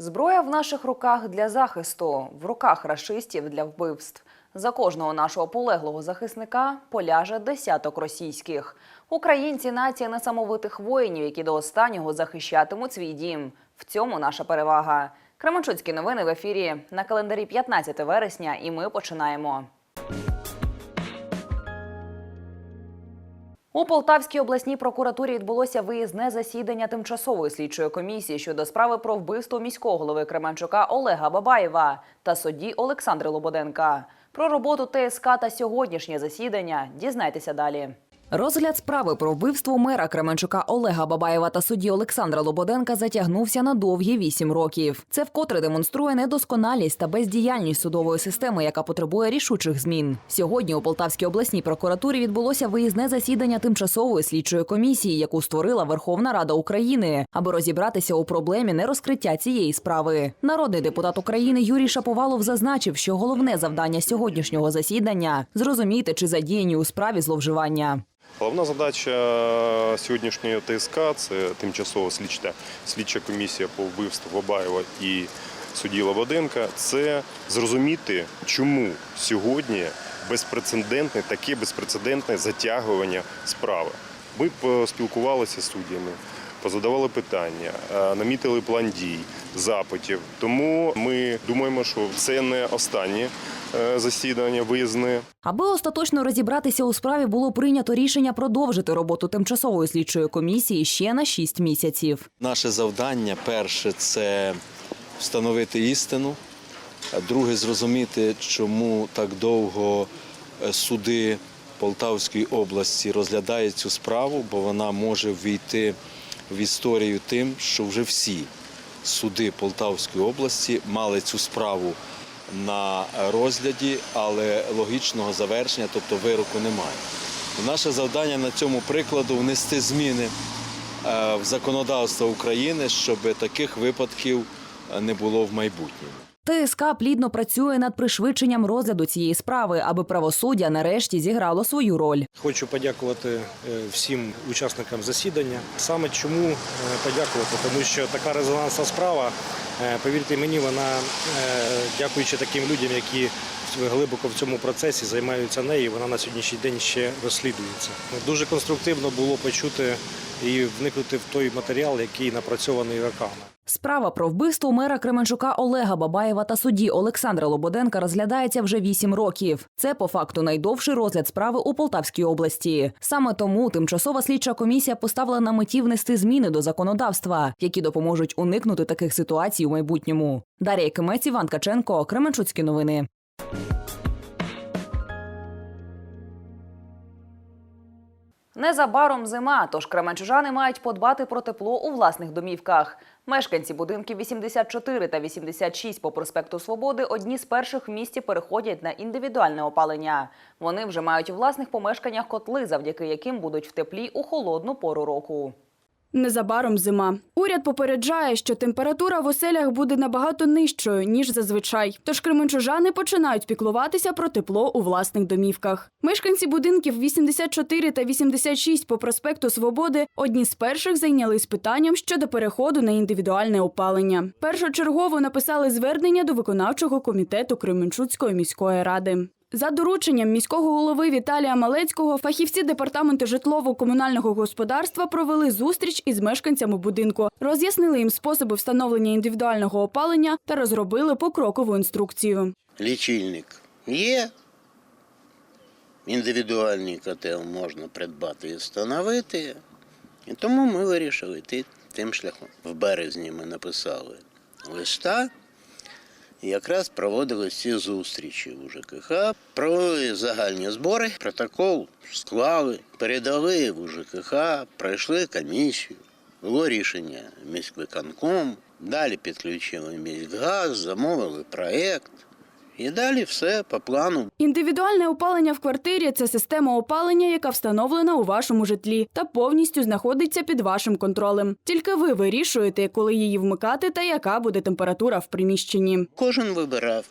Зброя в наших руках для захисту, в руках рашистів для вбивств. За кожного нашого полеглого захисника поляже десяток російських. Українці нація несамовитих воїнів, які до останнього захищатимуть свій дім. В цьому наша перевага. Кременчуцькі новини в ефірі на календарі 15 вересня, і ми починаємо. У Полтавській обласній прокуратурі відбулося виїзне засідання тимчасової слідчої комісії щодо справи про вбивство міського голови Кременчука Олега Бабаєва та судді Олександри Лободенка. Про роботу ТСК та сьогоднішнє засідання дізнайтеся далі. Розгляд справи про вбивство мера Кременчука Олега Бабаєва та судді Олександра Лободенка затягнувся на довгі вісім років. Це вкотре демонструє недосконалість та бездіяльність судової системи, яка потребує рішучих змін. Сьогодні у Полтавській обласній прокуратурі відбулося виїзне засідання тимчасової слідчої комісії, яку створила Верховна Рада України, аби розібратися у проблемі нерозкриття цієї справи. Народний депутат України Юрій Шаповалов зазначив, що головне завдання сьогоднішнього засідання зрозуміти, чи задіяні у справі зловживання. Головна задача сьогоднішньої ТСК це тимчасова слідча, слідча комісія по вбивству Бабаєва і судді Лободенка. Це зрозуміти, чому сьогодні безпрецедентне, таке безпрецедентне затягування справи. Ми поспілкувалися з суддями, позадавали питання, е, намітили план дій, запитів. Тому ми думаємо, що це не останнє е, засідання виїзне. Аби остаточно розібратися у справі, було прийнято рішення продовжити роботу тимчасової слідчої комісії ще на 6 місяців. Наше завдання перше це встановити істину, а друге зрозуміти, чому так довго е, суди Полтавської області розглядають цю справу, бо вона може ввійти в історію тим, що вже всі суди Полтавської області мали цю справу на розгляді, але логічного завершення, тобто вироку немає. Наше завдання на цьому прикладу внести зміни е, в законодавство України, щоб таких випадків не було в майбутньому. ТСК плідно працює над пришвидшенням розгляду цієї справи, аби правосуддя нарешті зіграло свою роль. Хочу подякувати е, всім учасникам засідання. Саме чому е, подякувати? Тому що така резонансна справа, е, повірте мені, вона дякуючи таким людям, які глибоко в цьому процесі займаються нею. Вона на сьогоднішній день ще розслідується. Дуже конструктивно було почути і вникнути в той матеріал, який напрацьований роками. Справа про вбивство мера Кременчука Олега Бабаєва та судді Олександра Лободенка розглядається вже 8 років. Це по факту найдовший розгляд справи у Полтавській області. Саме тому тимчасова слідча комісія поставила на меті внести зміни до законодавства, які допоможуть уникнути таких ситуацій у майбутньому. Дар'я Кимець, Іван Каченко, Кременчуцькі новини. Незабаром зима, тож кременчужани мають подбати про тепло у власних домівках. Мешканці будинків 84 та 86 по проспекту Свободи одні з перших в місті переходять на індивідуальне опалення. Вони вже мають у власних помешканнях котли, завдяки яким будуть в теплі у холодну пору року. Незабаром зима. Уряд попереджає, що температура в оселях буде набагато нижчою ніж зазвичай. Тож кременчужани починають піклуватися про тепло у власних домівках. Мешканці будинків 84 та 86 по проспекту Свободи одні з перших зайнялись питанням щодо переходу на індивідуальне опалення. Першочергово написали звернення до виконавчого комітету Кременчуцької міської ради. За дорученням міського голови Віталія Малецького фахівці департаменту житлово-комунального господарства провели зустріч із мешканцями будинку, роз'яснили їм способи встановлення індивідуального опалення та розробили покрокову інструкцію. Лічильник є. Індивідуальний котел можна придбати і встановити. І тому ми вирішили йти тим шляхом. В березні ми написали листа. Якраз проводили ці зустрічі у ЖКХ, провели загальні збори, протокол склали, передали в ЖКХ, пройшли комісію, було рішення міськвиконком, далі підключили міськгаз, замовили проєкт. І далі все по плану. Індивідуальне опалення в квартирі це система опалення, яка встановлена у вашому житлі та повністю знаходиться під вашим контролем. Тільки ви вирішуєте, коли її вмикати та яка буде температура в приміщенні. Кожен вибирав,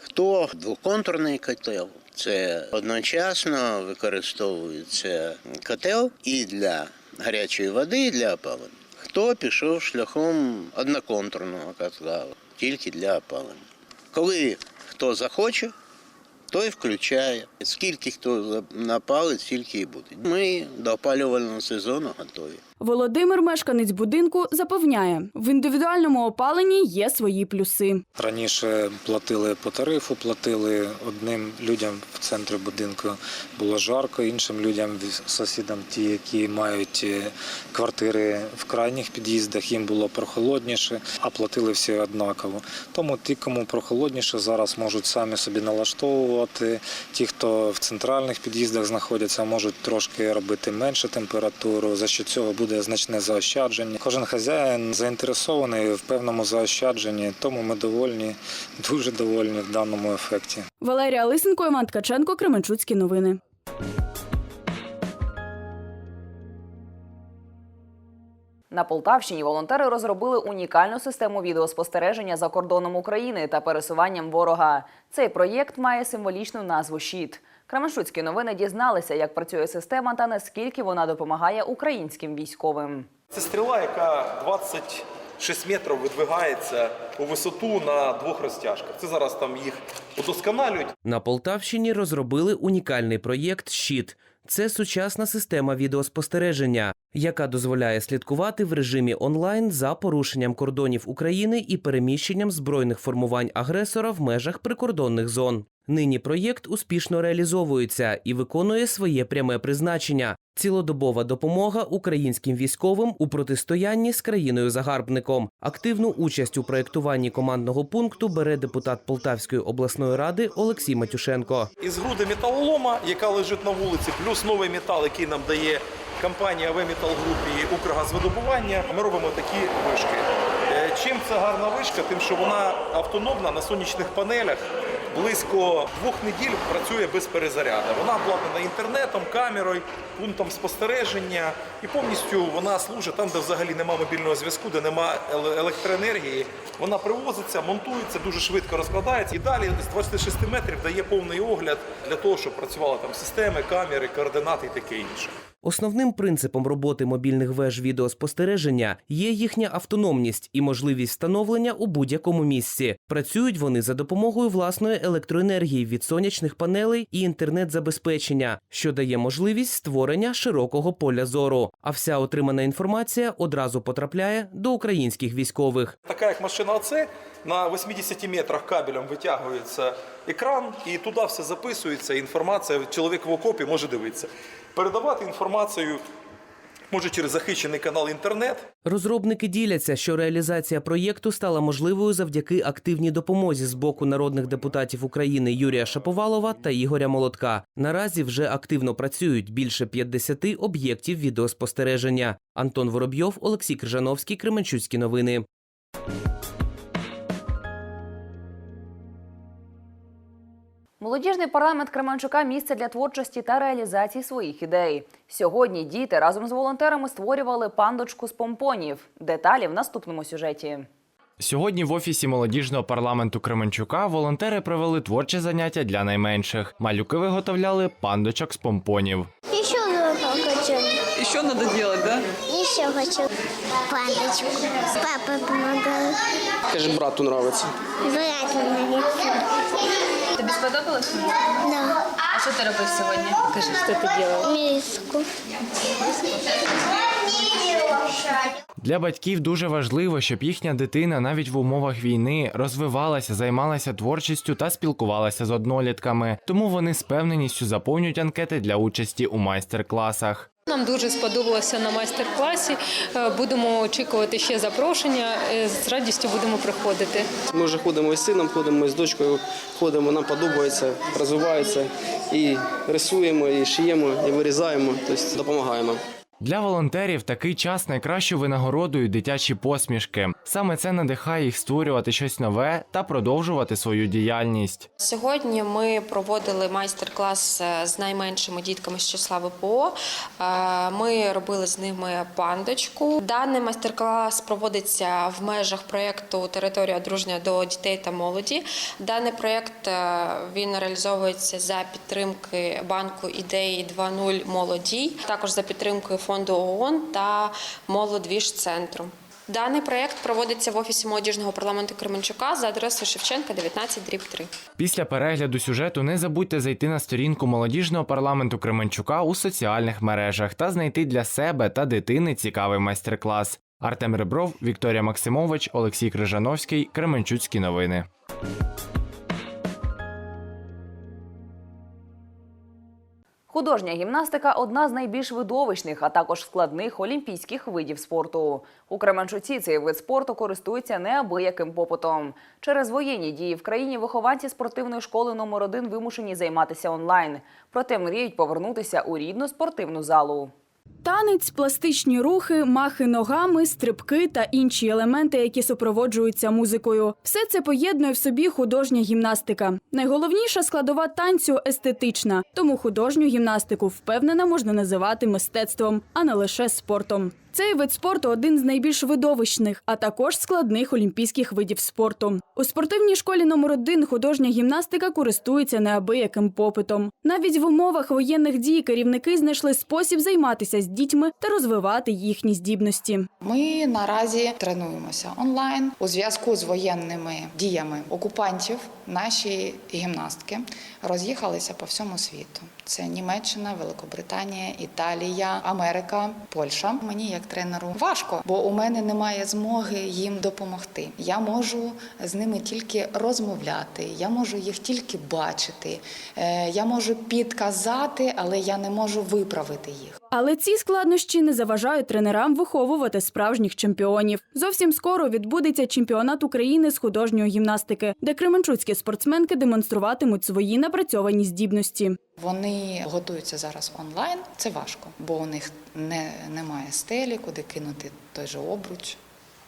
хто двоконтурний котел. Це одночасно використовується котел і для гарячої води, і для опалення. хто пішов шляхом одноконтурного котла, тільки для опалення. Коли хто захоче, той включає. Скільки хто напалить, стільки і буде. Ми до опалювального сезону готові. Володимир, мешканець будинку, запевняє, в індивідуальному опаленні є свої плюси. Раніше платили по тарифу, платили одним людям в центрі будинку було жарко, іншим людям, сусідам, ті, які мають е, квартири в крайніх під'їздах, їм було прохолодніше, а платили всі однаково. Тому ті, кому прохолодніше, зараз можуть самі собі налаштовувати. Ті, хто в центральних під'їздах знаходяться, можуть трошки робити менше температуру. За що цього буде значне заощадження. Кожен хазяїн заінтересований в певному заощадженні, тому ми довольні, дуже довольні в даному ефекті. Валерія Лисенко, Іван Ткаченко, Кременчуцькі новини. На Полтавщині волонтери розробили унікальну систему відеоспостереження за кордоном України та пересуванням ворога. Цей проєкт має символічну назву Щит. Кременчуцькі новини дізналися, як працює система та наскільки вона допомагає українським військовим. Це стріла, яка 26 метрів видвигається у висоту на двох розтяжках. Це зараз там їх удосконалюють. На Полтавщині розробили унікальний проєкт Щит. Це сучасна система відеоспостереження, яка дозволяє слідкувати в режимі онлайн за порушенням кордонів України і переміщенням збройних формувань агресора в межах прикордонних зон. Нині проєкт успішно реалізовується і виконує своє пряме призначення цілодобова допомога українським військовим у протистоянні з країною-загарбником. Активну участь у проєктуванні командного пункту бере депутат Полтавської обласної ради Олексій Матюшенко. Із груди металолома, яка лежить на вулиці, плюс новий метал, який нам дає компанія АВ Металгруп і Укргазвидобування, ми робимо такі вишки. Е, Чим це гарна вишка? Тим, що вона автономна на сонячних панелях. Близько двох неділь працює без перезаряду. Вона обладнана інтернетом, камерою, пунктом спостереження і повністю вона служить там, де взагалі немає мобільного зв'язку, де немає електроенергії. Вона привозиться, монтується, дуже швидко розкладається і далі з 26 метрів дає повний огляд для того, щоб працювали там системи, камери, координати і таке інше. Основним принципом роботи мобільних веж відеоспостереження є їхня автономність і можливість встановлення у будь-якому місці. Працюють вони за допомогою власної електроенергії від сонячних панелей і інтернет-забезпечення, що дає можливість створення широкого поля зору. А вся отримана інформація одразу потрапляє до українських військових. Така як машина ОЦ, на 80 метрах кабелем витягується екран, і туди все записується. Інформація чоловік в окопі може дивитися. Передавати інформацію може через захищений канал інтернет. Розробники діляться, що реалізація проєкту стала можливою завдяки активній допомозі з боку народних депутатів України Юрія Шаповалова та Ігоря Молотка. Наразі вже активно працюють більше 50 об'єктів відеоспостереження. Антон Воробйов, Олексій Крижановський, Кременчуцькі новини. Молодіжний парламент Кременчука місце для творчості та реалізації своїх ідей. Сьогодні діти разом з волонтерами створювали пандочку з помпонів. Деталі в наступному сюжеті. Сьогодні в офісі молодіжного парламенту Кременчука волонтери провели творче заняття для найменших. Малюки виготовляли пандочок з помпонів. Еще много хочу. Еще надо делать, да? Еще хочу пандочку. Папа помогал. Скажи, брату нравится. Брат нравится. Тобі сподобалось? Да. А що ти робив сьогодні? Кажи, що ти робив? Миску. Для батьків дуже важливо, щоб їхня дитина навіть в умовах війни розвивалася, займалася творчістю та спілкувалася з однолітками. Тому вони з певненістю заповнюють анкети для участі у майстер-класах. Нам дуже сподобалося на майстер-класі. Е, Будемо очікувати ще запрошення. Е, З радістю будемо приходити. Ми вже ходимо із сином, ходимо з дочкою, ходимо, нам подобається, розвивається. І рисуємо, і шиємо, і вирізаємо, тобто допомагаємо. Для волонтерів такий час найкращою винагородою дитячі посмішки. Саме це надихає їх створювати щось нове та продовжувати свою діяльність. Сьогодні ми проводили майстер-клас е, з найменшими дітками з числа ВПО. Е, Ми робили з ними пандочку. Даний майстер-клас проводиться в межах проєкту Територія дружня до дітей та молоді. Даний проєкт е, він реалізовується за підтримки банку ідеї 2.0 молоді, також за підтримкою фонду ООН та молодвіж центру. Даний проєкт проводиться в офісі молодіжного парламенту Кременчука за адресою Шевченка, 19 дріб 3. Після перегляду сюжету не забудьте зайти на сторінку молодіжного парламенту Кременчука у соціальних мережах та знайти для себе та дитини цікавий майстер-клас. Артем Ребров, Вікторія Максимович, Олексій Крижановський, Кременчуцькі новини. Художня гімнастика одна з найбільш видовищних, а також складних олімпійських видів спорту. У Кременчуці цей вид спорту користується неабияким попитом. Через воєнні дії в країні вихованці спортивної школи номер 1 вимушені займатися онлайн. Проте мріють повернутися у рідну спортивну залу. Танець, пластичні рухи, махи ногами, стрибки та інші елементи, які супроводжуються музикою. Все це поєднує в собі художня гімнастика. Найголовніша складова танцю естетична, тому художню гімнастику впевнена можна називати мистецтвом, а не лише спортом. Цей вид спорту один з найбільш видовищних, а також складних олімпійських видів спорту. У спортивній школі номер 1 художня гімнастика користується неабияким попитом. Навіть в умовах воєнних дій керівники знайшли спосіб займатися з дітьми та розвивати їхні здібності. Ми наразі тренуємося онлайн у зв'язку з воєнними діями окупантів. Наші гімнастки роз'їхалися по всьому світу. Це Німеччина, Великобританія, Італія, Америка, Польща. Мені як тренеру важко, бо у мене немає змоги їм допомогти. Я можу з ними тільки розмовляти, я можу їх тільки бачити, е, я можу підказати, але я не можу виправити їх. Але ці складнощі не заважають тренерам виховувати справжніх чемпіонів. Зовсім скоро відбудеться чемпіонат України з художньої гімнастики, де кременчуцькі спортсменки демонструватимуть свої напрацьовані здібності. Вони готуються зараз онлайн. Це важко, бо у них не, немає стелі, куди кинути той же обруч,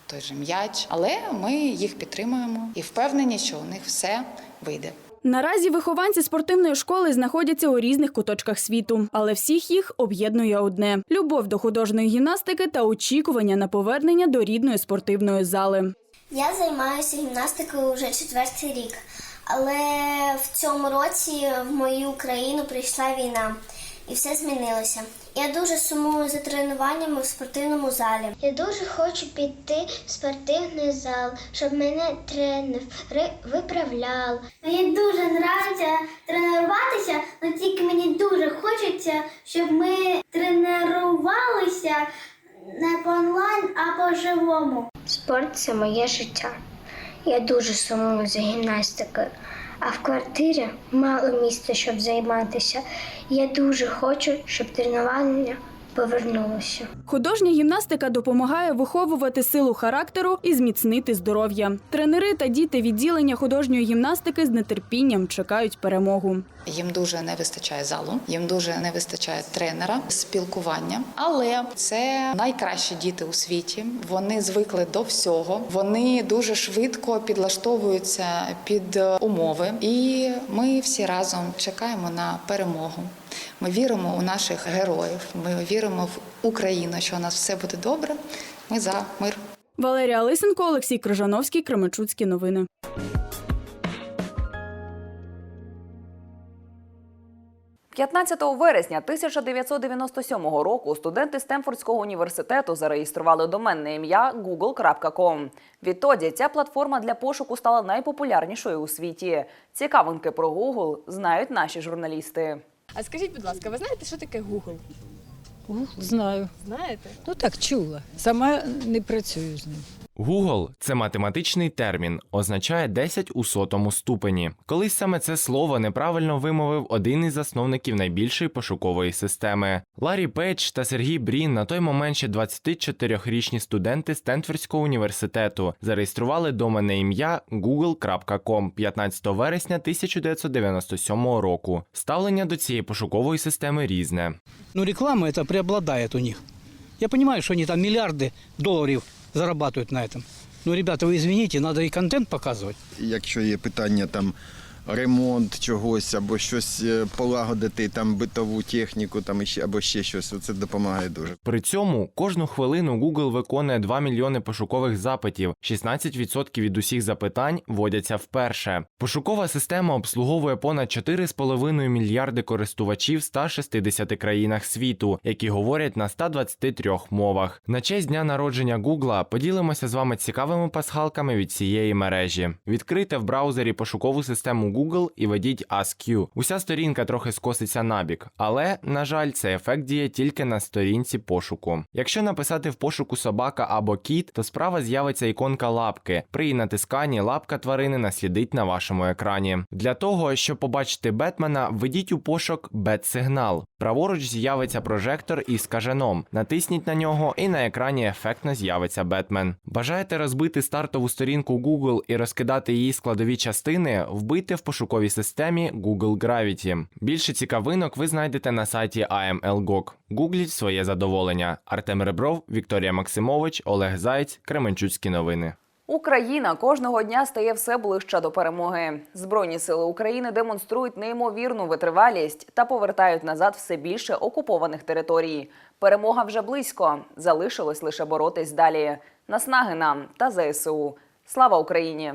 той же м'яч. Але ми їх підтримуємо і впевнені, що у них все вийде. Наразі вихованці спортивної школи знаходяться у різних куточках світу, але всіх їх об'єднує одне: любов до художньої гімнастики та очікування на повернення до рідної спортивної зали. Я займаюся гімнастикою вже четвертий рік, але в цьому році в мою країну прийшла війна і все змінилося. Я дуже сумую за тренуваннями в спортивному залі. Я дуже хочу піти в спортивний зал, щоб мене тренер виправляв. Мені дуже подобається тренуватися, але тільки мені дуже хочеться, щоб ми тренувалися не по онлайн, а по живому. Спорт це моє життя. Я дуже сумую за гімнастикою. А в квартирі мало місця, щоб займатися. Я дуже хочу, щоб тренування повернулося. Художня гімнастика допомагає виховувати силу характеру і зміцнити здоров'я. Тренери та діти відділення художньої гімнастики з нетерпінням чекають перемогу. Їм дуже не вистачає залу, їм дуже не вистачає тренера, спілкування. Але це найкращі діти у світі. Вони звикли до всього. Вони дуже швидко підлаштовуються під умови, і ми всі разом чекаємо на перемогу. Ми віримо у наших героїв. Ми віримо в Україну, що у нас все буде добре. Ми за мир. Валерія Лисенко, Олексій Крижановський, Кременчуцькі новини. – 15 вересня 1997 року студенти Стемфордського університету зареєстрували доменне ім'я google.com. Відтоді ця платформа для пошуку стала найпопулярнішою у світі. Цікавинки про Google знають наші журналісти. А скажіть, будь ласка, ви знаєте, що таке Google? Знаю. Знаєте? Ну так чула. Сама не працюю з ним. Google – це математичний термін, означає 10 у сотому ступені. Колись саме це слово неправильно вимовив один із засновників найбільшої пошукової системи. Ларі Пейдж та Сергій Брін, на той момент ще 24-річні студенти Стенфордського університету, зареєстрували доменне ім'я google.com 15 вересня 1997 року. Ставлення до цієї пошукової системи різне. Ну, реклама это преобладает у них. Я понимаю, что они там миллиарды долларов зарабатывают на этом. Но, ребята, вы извините, надо и контент показывать. Якщо є питання там ремонт чогось або щось е, полагодити, там битову техніку, там або ще щось. Це допомагає дуже. При цьому кожну хвилину Google виконує 2 мільйони пошукових запитів. 16% від усіх запитань вводяться вперше. Пошукова система обслуговує понад 4,5 мільярди користувачів в 160 країнах світу, які говорять на 123 мовах. На честь дня народження Google поділимося з вами цікавими пасхалками від цієї мережі. Відкрийте в браузері пошукову систему Google і введіть AskQ. Уся сторінка трохи скоситься набік, але, на жаль, цей ефект діє тільки на сторінці пошуку. Якщо написати в пошуку собака або кіт, то справа з'явиться іконка лапки. При натисканні лапка тварини наслідить на вашому екрані. Для того, щоб побачити Бетмена, введіть у пошук Бет-сигнал. Праворуч з'явиться прожектор із кажаном. Натисніть на нього, і на екрані ефектно з'явиться Бетмен. Бажаєте розбити стартову сторінку Google і розкидати її складові частини? Вбийте в пошуковій системі Google Gravity. Більше цікавинок ви знайдете на сайті AML.GOG. Гугліть своє задоволення. Артем Ребров, Вікторія Максимович, Олег Зайць, Кременчуцькі новини. Україна кожного дня стає все ближче до перемоги. Збройні сили України демонструють неймовірну витривалість та повертають назад все більше окупованих територій. Перемога вже близько. Залишилось лише боротись далі. Наснаги нам та ЗСУ. Слава Україні!